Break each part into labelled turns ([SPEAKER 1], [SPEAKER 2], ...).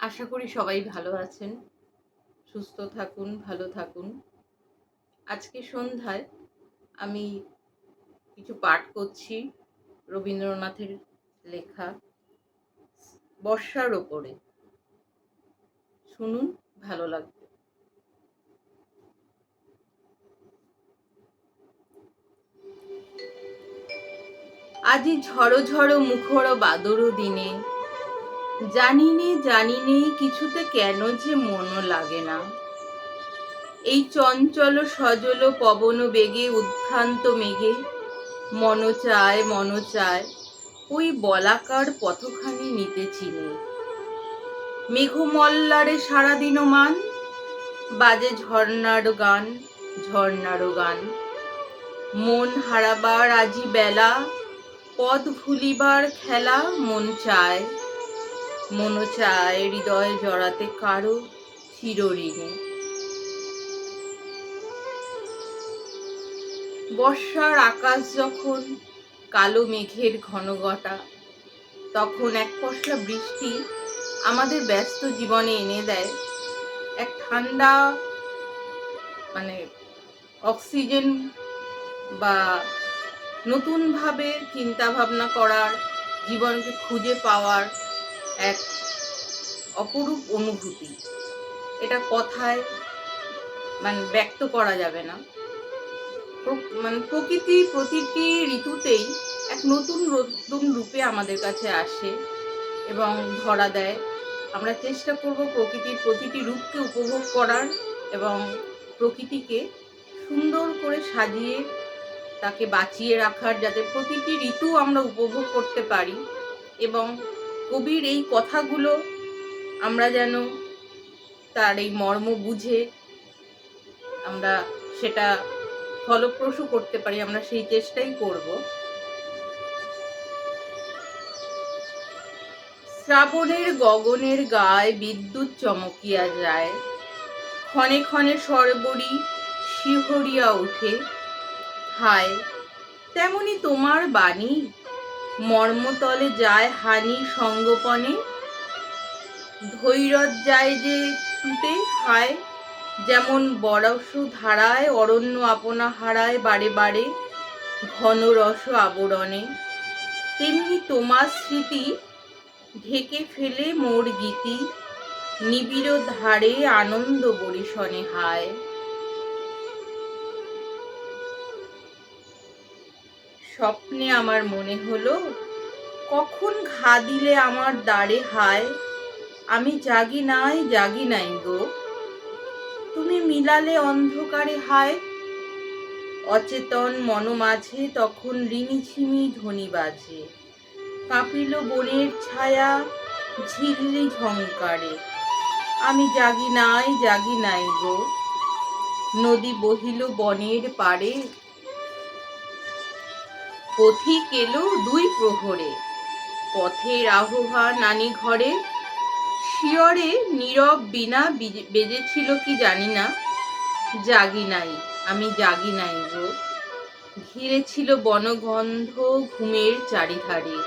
[SPEAKER 1] আশা করি সবাই ভালো আছেন, সুস্থ থাকুন, ভালো থাকুন। আজকে সন্ধ্যায় আমি কিছু পাঠ করছি রবীন্দ্রনাথের লেখা, বর্ষার ওপরে। শুনুন, ভালো লাগবে। আজি ঝড়ো ঝড়ো মুখর বাদর দিনে জানি নে জানি নে কিছুতে কেন যে মনও লাগে না। এই চঞ্চল সজল পবন বেগে, উদ্ভ্রান্ত মেঘে, মন চায় মন চায়, ওই বলাকার পথখানি নিতে চিনে। মেঘমল্লারে সারাদিন মান, বাজে ঝর্ণার গান ঝর্ণার গান। মন হারাবার আজি বেলা, পথ ভুলিবার খেলা মন চায়। মন চায় হৃদয় জড়াতে কারও চিরঋণে বর্ষার আকাশ যখন কালো মেঘের ঘনঘটা, তখন এক পশলা বৃষ্টি আমাদের ব্যস্ত জীবনে এনে দেয়। এক ঠান্ডা মানে অক্সিজেন বা নতুনভাবে চিন্তা ভাবনা করার, জীবনকে খুঁজে পাওয়ার এক অপরূপ অনুভূতি। এটা কথায় মানে ব্যক্ত করা যাবে না। মানে প্রকৃতি প্রতিটি ঋতুতেই এক নতুন নতুন রূপে আমাদের কাছে আসে এবং ধরা দেয়। আমরা চেষ্টা করব প্রকৃতির প্রতিটি রূপকে উপভোগ করার এবং প্রকৃতিকে সুন্দর করে সাজিয়ে তাকে বাঁচিয়ে রাখার যাতে প্রতিটি ঋতু আমরা উপভোগ করতে পারি এবং কবির এই কথাগুলো আমরা যেন তার এই মর্ম বুঝে আমরা সেটা ফলপ্রসূ করতে পারি, আমরা সেই চেষ্টাই করব। শ্রাবণের গগনের গায়ে বিদ্যুৎ চমকিয়া যায়, ক্ষণে ক্ষণে সরবরি শিহরিয়া ওঠে। হায়, তেমনি তোমার বাণী মর্মতলে যায় হানি সঙ্গপনে ধৈর্য যায় যে টুটে হায়, যেমন বরস ধারায়, অরণ্য আপনা হারায় বারে বারে ঘন রস আবরণে। তেমনি তোমার স্মৃতি ঢেকে ফেলে মোর গীতি, নিবিড় ধারে আনন্দ বরিশনে হায়। স্বপ্নে আমার মনে হলো, কখন ঘা দিলে আমার দাঁড়ে হায়? আমি জাগি নাই জাগি নাই গো। তুমি মিলালে অন্ধকারে হায়। অচেতন মন মাঝে তখন রিমিঝিমি ধ্বনি বাজে। কাঁপিল বনের ছায়া ঝিল্লি ঝংকারে। আমি জাগি নাই জাগি নাই গো। নদী বহিল বনের পাড়ে পথিক এলো দুই প্রহরে। পথের আহ্বা নানি ঘরে, শিয়রে নীরব বিনা বিজে- বেজেছিল কি জানি না। জাগি নাই, আমি জাগি নাই গো। ঘিরে ছিল বনগন্ধ ঘুমের চারিধারে।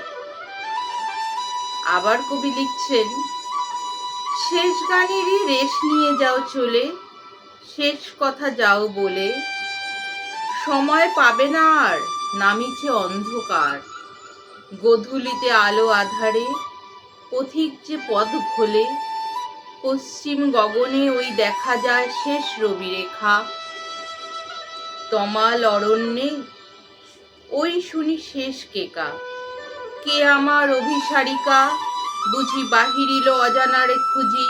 [SPEAKER 1] আবার কবি লিখছেন, শেষ গানেরই রেশ নিয়ে যাও চলে, শেষ কথা যাও বলে। সময় পাবে না আর নামিছে অন্ধকার। গধূলিতে আলো আধারে, পথিক যে পথ ভোলে পশ্চিম গগনে ওই দেখা যায় শেষ রবি রেখা তমাল অরণ্যে, ওই শুনি শেষ কেকা। কে আমার অভিসারিকা? বুঝি বাহিরিল অজানারে খুঁজি।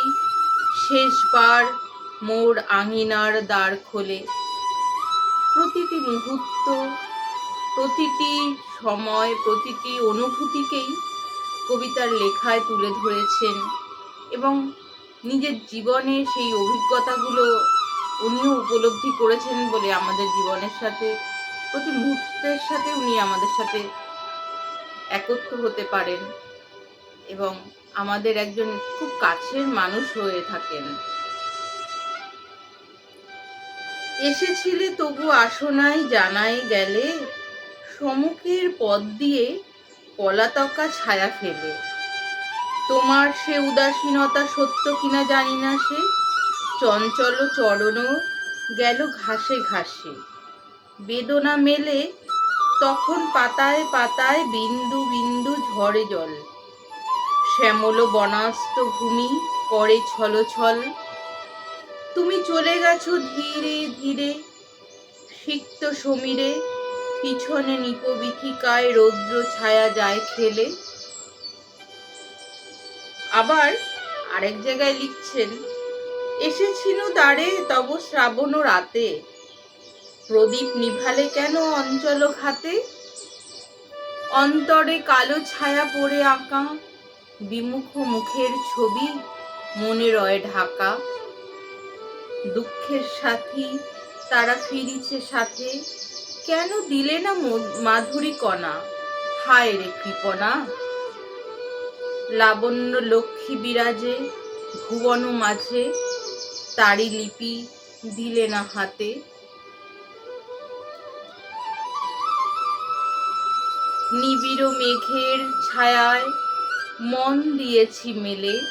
[SPEAKER 1] শেষবার মোর আঙিনার দ্বার খোলে। প্রতিটি মুহূর্ত প্রতিটি সময়, প্রতিটি অনুভূতিকেই কবিতার লেখায় তুলে ধরেছেন এবং নিজের জীবনে সেই অভিজ্ঞতাগুলো উনিও উপলব্ধি করেছেন বলে আমাদের জীবনের সাথে, প্রতি মুহূর্তের সাথে উনি আমাদের সাথে একত্র হতে পারেন এবং আমাদের একজন খুব কাছের মানুষ হয়ে থাকেন। এসেছিলে তবু আসো নাই, জানাই গেলে সমুখের পথ দিয়ে পলাতকা ছায়া ফেলে। তোমার সে উদাসীনতা সত্য কিনা জানি না সে। চঞ্চল চরণ গেল ঘাসে ঘাসে। বেদনা মেলে তখন পাতায় পাতায় বিন্দু বিন্দু ঝরে জল। শ্যামল বনাস্ত ভূমি করে ছল ছল। তুমি চলে গেছো ধীরে ধীরে, সিক্ত সমীরে। পিছনে নিপবিথিকায় রৌদ্র ছায়া যায় খেলে। আবার আরেক জায়গায় লিখছেন, এসেছিল দ্বারে তব শ্রাবণ রাতে। প্রদীপ নিভালে কেন অঞ্চল ঘাতে অন্তরে কালো ছায়া পড়ে আঁকা। বিমুখ মুখের ছবি মনে রয় ঢাকা। দুঃখের সাথী তারা ফিরিছে সাথে। কেন দিলে না মধু- মাধুরী কণা? হায় রে কৃপনা লাবণ্য লক্ষ্মী বিরাজে, ভুবন মাঝে, তারি লিপি দিলে না হাতে? নিবিড় মেঘের ছায়ায় মন দিয়েছি মেলে।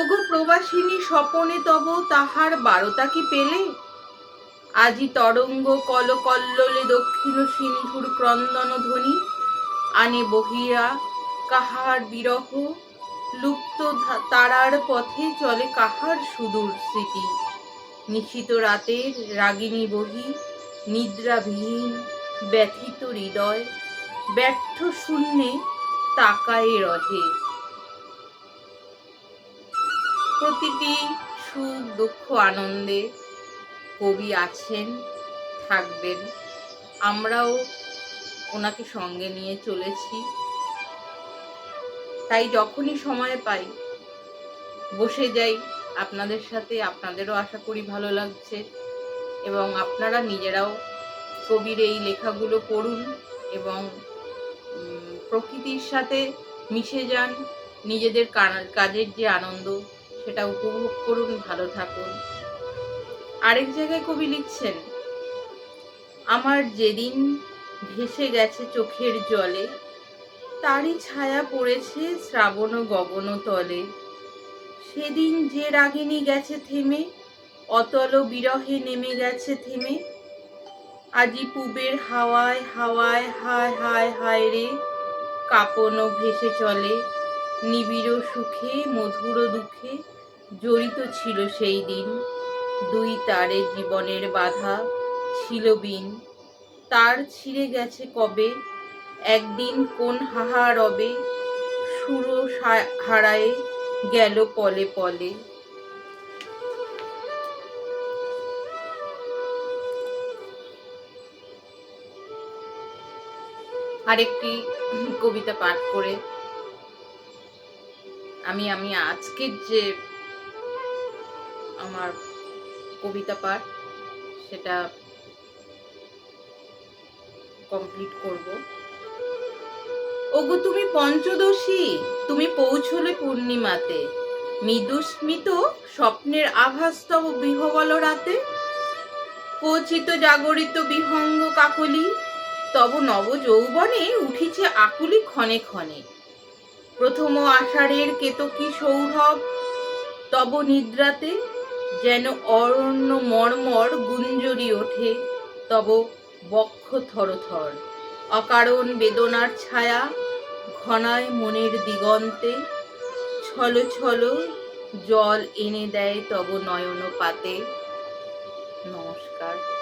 [SPEAKER 1] ওগো প্রবাসিনী স্বপনে তব তাহার বারতা কি পেলে? আজি তরঙ্গ কল কল্লোলে দক্ষিণ সিন্ধুর ক্রন্দন ধ্বনি। আনে বহিয়া কাহার বিরহ, লুপ্ত তারার পথে চলে কাহার সুদূর স্মৃতি। নিশিত রাতের রাগিনী বহি, নিদ্রাবিহীন, ব্যথিত হৃদয়, ব্যর্থ শূন্যে তাকায়ে রহে। প্রতিটি সুখ দুঃখ আনন্দে কবি আছেন, থাকবেন। আমরাও ওনাকে সঙ্গে নিয়ে চলেছি। তাই যখনই সময় পাই, বসে যাই। আপনাদের সাথে আপনাদেরও আশা করি ভালো লাগছে এবং আপনারা নিজেরাও কবির এই লেখাগুলো পড়ুন এবং প্রকৃতির সাথে মিশে যান। নিজেদের কাজের যে আনন্দ, সেটা উপভোগ করুন, ভালো থাকুন। আরেক জায়গায় কবি লিখছেন, আমার যেদিন ভেসে গেছে চোখের জলে, তারই ছায়া পড়েছে শ্রাবণ গগন তলে। সেদিন যে রাগিনী গেছে থেমে, অতল বিরহে নেমে গেছে থেমে। আজি পুবের হাওয়ায় হাওয়ায় হায় হায় হায় রে কাপনও ভেসে চলে। নিবিড় সুখে, মধুর দুঃখে জড়িত ছিল সেই দিন। দুই তারে জীবনের বাধা ছিল বিন। তার ছিঁড়ে গেছে কবে? একদিন কোন হাহা রবে সুরো হারায়ে গেল পলে পলে। আরেকটি কবিতা পাঠ করে। আমি আমি আজকের যে আমার কবিতা পাঠ, সেটা কমপ্লিট করব। ওগো, তুমি পঞ্চদশী, তুমি পৌঁছলে পূর্ণিমাতে। মৃদুস্মিত স্বপ্নের আভাস বিহবল রাতে। কচিত জাগরিত বিহঙ্গ কাকলি, তব নব যৌবনে উঠিছে আকুলি ক্ষণে ক্ষণে। প্রথম আষাঢ়ের কেতকী সৌরভ, তব নিদ্রাতে যেন অরণ্য মর্মর গুঞ্জরি ওঠে, তব বক্ষ থরথর। অকারণ বেদনার ছায়া ঘনায় মনের দিগন্তে, ছল ছল জল এনে দেয় তব নয়ন পাতে নমস্কার।